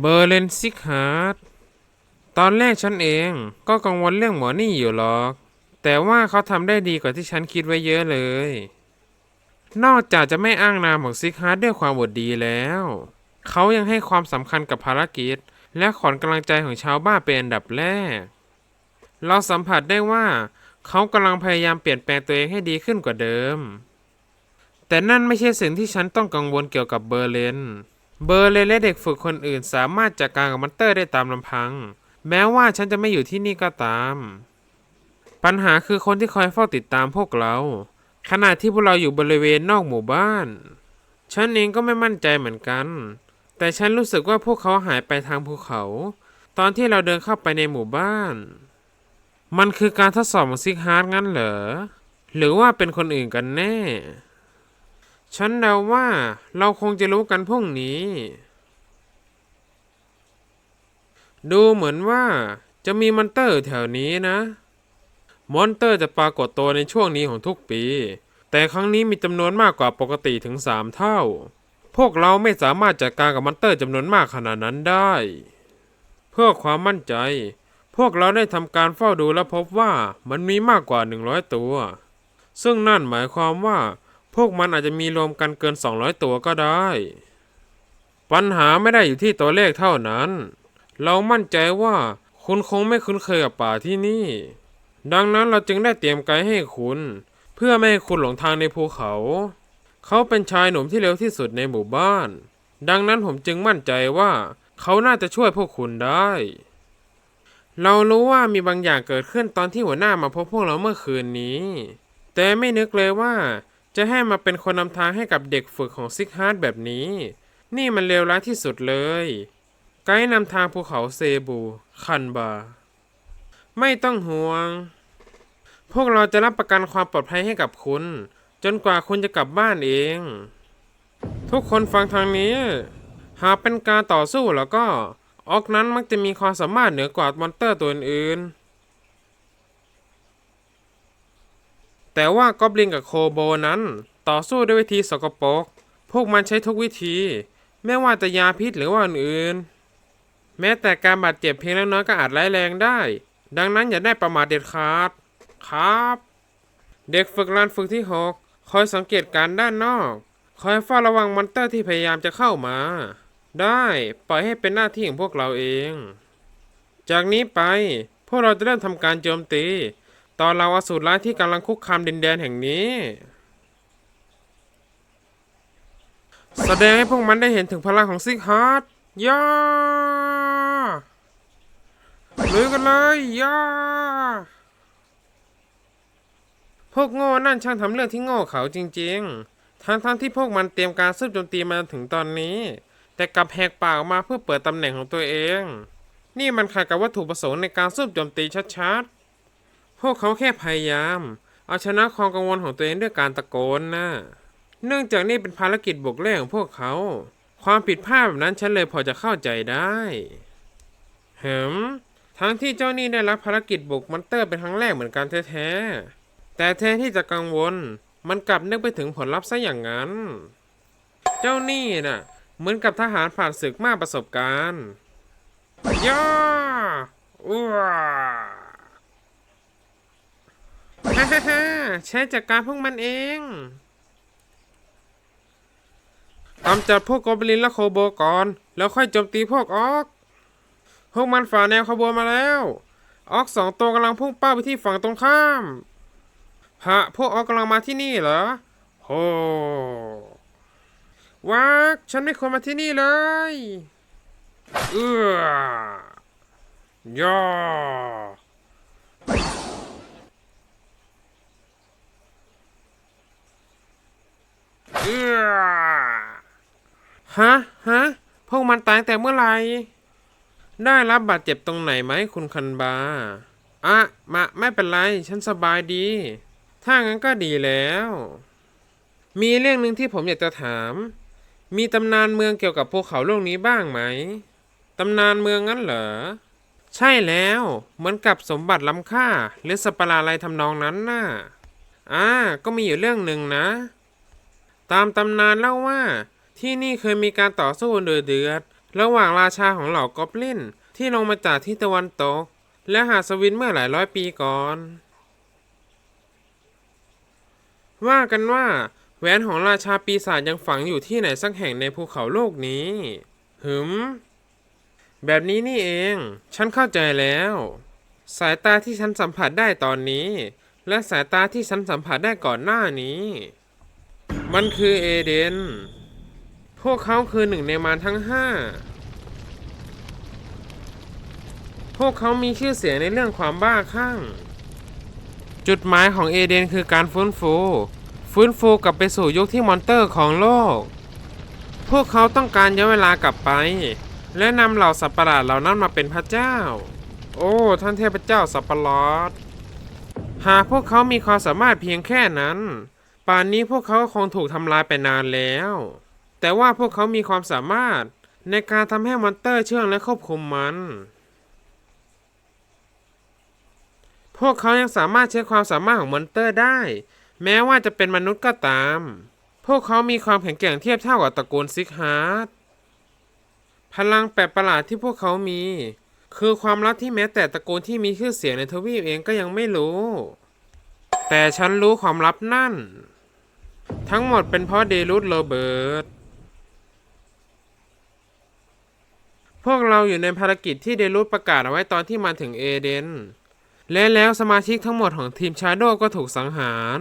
เบอร์เลนซิกฮาร์ดตอนแรกฉันเองก็กังวลเรื่องหมอนี่อยู่หรอก แต่ว่าเขาทำได้ดีกว่าที่ฉันคิดไว้เยอะเลย นอกจากจะไม่อ้างนามของซิกฮาร์ดด้วยความบดดีแล้ว เขายังให้ความสำคัญกับภารกิจ และขอนกำลังใจของชาวบ้านเป็นอันดับแรก เราสัมผัสได้ว่า เขากำลังพยายามเปลี่ยนแปลงตัวเองให้ดีขึ้นกว่าเดิม แต่นั่นไม่ใช่สิ่งที่ฉันต้องกังวลเกี่ยวกับเบอร์เลน เบอร์เลนและเด็กฝึกคนอื่นสามารถจัดการกับมอนเตอร์ได้ตามลำพัง แม้ว่าฉันจะไม่อยู่ที่นี่ก็ตาม ปัญหาคือคนที่คอยเฝ้าติดตามพวกเรา ขณะที่พวกเราอยู่บริเวณนอกหมู่บ้าน ฉันเองก็ไม่มั่นใจเหมือนกัน แต่ฉันรู้สึกว่าพวกเขาหายไปทางภูเขา ตอนที่เราเดินเข้าไปในหมู่บ้าน มันคือการทดสอบของซิกฮาร์ดงั้นเหรอ หรือว่าเป็นคนอื่นกันแน่ ฉันเดาว่าเราคงจะรู้กันพรุ่งนี้ ดูเหมือนว่าจะมีมอนเตอร์แถวนี้นะ มอนเตอร์จะปรากฏตัวในช่วงนี้ของทุกปี แต่ครั้งนี้มีจำนวนมากกว่าปกติถึง 3 เท่า พวกเราไม่สามารถจัดการกับมอนเตอร์จำนวนมากขนาดนั้นได้ เพื่อความมั่นใจ พวกเราได้ทำการเฝ้าดูและพบว่ามันมีมากกว่า 100 ตัว ซึ่งนั่นหมายความว่า พวกมันอาจจะมีรวมกันเกิน 200 ตัวก็ได้ ปัญหาไม่ได้อยู่ที่ตัวเลขเท่านั้น เรามั่นใจว่าคุณคงไม่คุ้นเคยกับป่าที่นี่ ดังนั้นเราจึงได้เตรียมไกด์ให้คุณ เพื่อไม่ให้คุณหลงทางในภูเขา เขาเป็นชายหนุ่มที่เร็วที่สุดในหมู่บ้าน ดังนั้นผมจึงมั่นใจว่า เขาน่าจะช่วยพวกคุณได้ เรารู้ว่ามีบางอย่างเกิดขึ้นตอนที่หัวหน้ามาพบพวกเราเมื่อคืนนี้ แต่ไม่นึกเลยว่า จะให้มาเป็นคนนำทางให้กับเด็กฝึกของซิกฮาร์ดแบบนี้ นี่มันเลวร้ายที่สุดเลย ไกด์นำทางภูเขาเซบู คันบา ไม่ต้องห่วง พวกเราจะรับประกันความปลอดภัยให้กับคุณ จนกว่าคุณจะกลับบ้านเอง ทุกคนฟังทางนี้ หากเป็นการต่อสู้แล้วก็ ออกนั้นมักจะมีความสามารถเหนือกว่ามอนเตอร์ตัวอื่นๆ แต่ว่ากอบลินกับโคโบนั้น ต่อสู้ด้วยวิธีสกปรกพวกมันใช้ทุกวิธี ไม่ว่าจะยาพิษหรือว่าอื่นๆแม้แต่การบาดเจ็บเพียงเล็กน้อยก็อาจร้ายแรงได้ ดังนั้นอย่าได้ประมาทเด็ดขาดครับ เด็กฝึกลานฝึกที่ 6 คอยสังเกตการด้านนอก คอยเฝ้าระวังมอนเตอร์ที่พยายามจะเข้ามา ได้ปล่อยให้เป็นหน้าที่ของพวกเราเอง จากนี้ไปพวกเราจะเริ่มทำการโจมตี ตอนเราอสูรร้ายที่กำลังคุกคามดินแดนแห่งนี้ แสดงให้พวกมันได้เห็นถึงพลังของซิกฮาร์ดย่าลุยกันเลยย่าพวกโง่นั่นช่างทำเรื่องที่โง่เขาจริง ๆ ทั้งๆทที่พวกมันเตรียมการสืบโจมตีมาถึงตอนนี้ แต่กลับแหกปากออกมาเพื่อเปิดตำแหน่งของตัวเอง นี่มันขัดกับวัตถุประสงค์ในการสืบโจมตีชัดๆ พวกเขาแค่พยายาม เอาชนะความกังวลของตัวเองด้วยการตะโกนนะ เนื่องจากนี่เป็นภารกิจบุกเล่ของพวกเขา ความผิดพลาดแบบนั้นฉันเลยพอจะเข้าใจได้เหิมทั้งที่เจ้านี่ได้รับภารกิจบุกมอนเตอร์เป็นครั้งแรกเหมือนกันแท้ๆ แต่แทนที่จะกังวล มันกลับนึกไปถึงผลลัพธ์ซะอย่างนั้น เจ้านี่น่ะ เหมือนกับทหารผ่านศึกมากประสบการณ์ย่าอ้ว ฮ่าฮ่าฮ่าใช้จัดการพวกมันเองกำจัดพวกโกบลินและโคโบก่อน แล้วค่อยโจมตีพวกออก พวกมันฝ่าแนวขบวนมาแล้ว ออกสองตัวกำลังพุ่งเป้าไปที่ฝั่งตรงข้ามฮะพวกออกกำลังมาที่นี่เหรอโหวักฉันไม่ควรมาที่นี่เลย เอื้อย่อเอื้อ ฮะฮะพวกมันตายแต่เมื่อไหร่ ได้รับบาดเจ็บตรงไหนไหมคุณคันบาอะมาไม่เป็นไร ฉันสบายดี ถ้างั้นก็ดีแล้ว มีเรื่องหนึ่งที่ผมอยากจะถาม มีตำนานเมืองเกี่ยวกับภูเขาลูกนี้บ้างไหม ตำนานเมืองงั้นเหรอ ใช่แล้ว เหมือนกับสมบัติล้ำค่า หรือสัตว์ประหลาดอะไรทำนองนั้นน่ะอ่าก็มีอยู่เรื่องหนึ่งนะ ตามตำนานเล่าว่า ที่นี่เคยมีการต่อสู้เดือดเดือด ระหว่างราชาของเหล่ากอบลินที่ลงมาจากที่ตะวันตก และหาสวินเมื่อหลายร้อยปีก่อน ว่ากันว่าแหวนของราชาปีศาจยังฝังอยู่ที่ไหนสักแห่งในภูเขาโลกนี้หืมแบบนี้นี่เอง ฉันเข้าใจแล้ว สายตาที่ฉันสัมผัสได้ตอนนี้ และสายตาที่ฉันสัมผัสได้ก่อนหน้านี้ มันคือเอเดน พวกเขาคือหนึ่งในมารทั้งห้า พวกเขามีชื่อเสียงในเรื่องความบ้าคลั่ง จุดหมายของเอเดนคือการฟื้นฟู ฟื้นฟูกลับไปสู่ยุคที่มอนเตอร์ของโลก พวกเขาต้องการย้อนเวลากลับไป และนำเหล่าสัตว์ประหลาดเหล่านั้นมาเป็นพระเจ้า โอ้ ท่านเทพเจ้าสัตว์ประหลาด หากพวกเขามีความสามารถเพียงแค่นั้น ป่านนี้พวกเขาคงถูกทำลายไปนานแล้ว แต่ว่าพวกเขามีความสามารถในการทำให้มอนเตอร์เชื่องและควบคุมมัน พวกเขายังสามารถใช้ความสามารถของมอนเตอร์ได้ แม้ว่าจะเป็นมนุษย์ก็ตาม พวกเขามีความแข็งแกร่งเทียบเท่ากับตระกูลซิกฮาร์ดพลังแปลกประหลาดที่พวกเขามี คือความลับที่แม้แต่ตระกูลที่มีชื่อเสียงในทวีปเองก็ยังไม่รู้ แต่ฉันรู้ความลับนั่น ทั้งหมดเป็นเพราะเดรุสโรเบิร์ต พวกเราอยู่ในภารกิจที่เดรุสประกาศเอาไว้ตอนที่มาถึงเอเดน และแล้วสมาชิกทั้งหมดของทีมชาโดก็ถูกสังหาร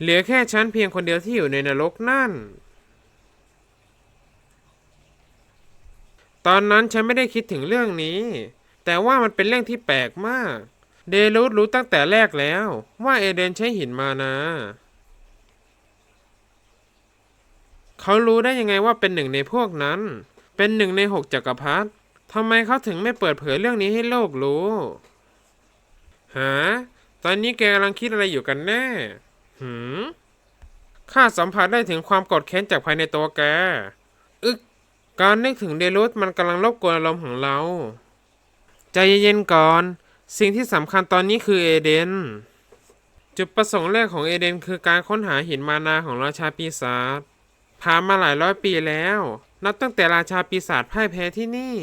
เหลือแค่ฉันเพียงคนเดียวที่อยู่ในนรกนั่น ตอนนั้นฉันไม่ได้คิดถึงเรื่องนี้ แต่ว่ามันเป็นเรื่องที่แปลกมาก เดรูดรู้ตั้งแต่แรกแล้ว ว่าเอเดนใช้หินมานะ เขารู้ได้ยังไงว่าเป็นหนึ่งในพวกนั้น เป็นหนึ่งในหกจักรพรรดิทำไมเขาถึงไม่เปิดเผยเรื่องนี้ให้โลกรู้ หา ตอนนี้แกกำลังคิดอะไรอยู่กันแน่ หืมข้าสัมผัสได้ถึงความกดแค้นจากภายในตัวแก อึก การนึกถึงเดรุสมันกำลังรบกวนอารมณ์ของเรา ใจเย็นๆก่อน สิ่งที่สำคัญตอนนี้คือเอเดน จุดประสงค์แรกของเอเดนคือการค้นหาหินมานาของราชาปีศาจผ่านมาหลายร้อยปีแล้ว นับตั้งแต่ราชาปีศาจพ่ายแพ้ที่นี่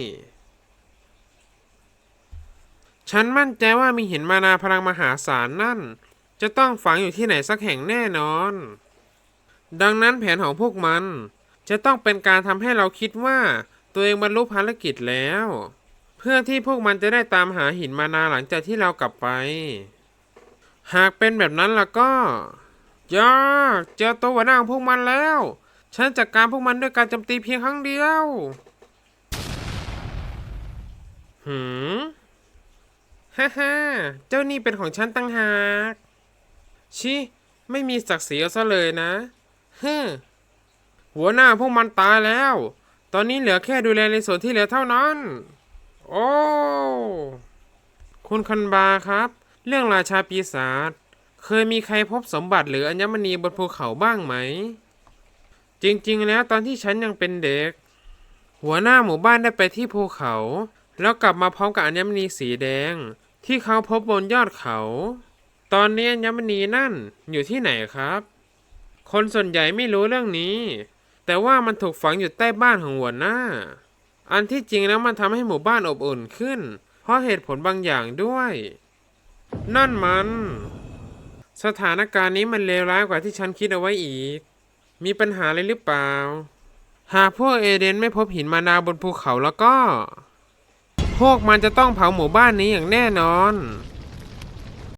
ฉันมั่นใจว่ามีหินมานาพลังมหาศาลนั่น จะต้องฝังอยู่ที่ไหนสักแห่งแน่นอน ดังนั้นแผนของพวกมัน จะต้องเป็นการทำให้เราคิดว่าตัวเองบรรลุภารกิจแล้ว พื่อที่พวกมันจะได้ตามหาหินมานาหลังจากที่เรากลับไป หากเป็นแบบนั้นล่ะก็ยากเจอตัวหัวหน้าของพวกมันแล้ว ฉันจัดการพวกมันด้วยการโจมตีเพียงครั้งเดียว หืมฮ่าฮ่าเจ้านี่เป็นของฉันตั้งหาก ชิ ไม่มีศักดิ์ศรีเอาซะเลยนะเฮ้หัวหน้าพวกมันตายแล้ว ตอนนี้เหลือแค่ดูแลในส่วนที่เหลือเท่านั้น โอ้ คุณคันบาครับ เรื่องราชาปีศาจ เคยมีใครพบสมบัติหรืออัญมณีบนภูเขาบ้างไหม จริงๆ แล้วตอนที่ฉันยังเป็นเด็ก หัวหน้าหมู่บ้านได้ไปที่ภูเขา แล้วกลับมาพร้อมกับอัญมณีสีแดง ที่เขาพบบนยอดเขา ตอนนี้อัญมณีนั่นอยู่ที่ไหนครับ คนส่วนใหญ่ไม่รู้เรื่องนี้ แต่ว่ามันถูกฝังอยู่ใต้บ้านของหัวหน้า อันที่จริงแล้วมันทำให้หมู่บ้านอบอุ่นขึ้น เพราะเหตุผลบางอย่างด้วย นั่นมัน สถานการณ์นี้มันเลวร้ายกว่าที่ฉันคิดเอาไว้อีก มีปัญหาอะไรหรือเปล่า หากพวกเอเดนไม่พบหินมานาบนภูเขาแล้วก็ พวกมันจะต้องเผาหมู่บ้านนี้อย่างแน่นอน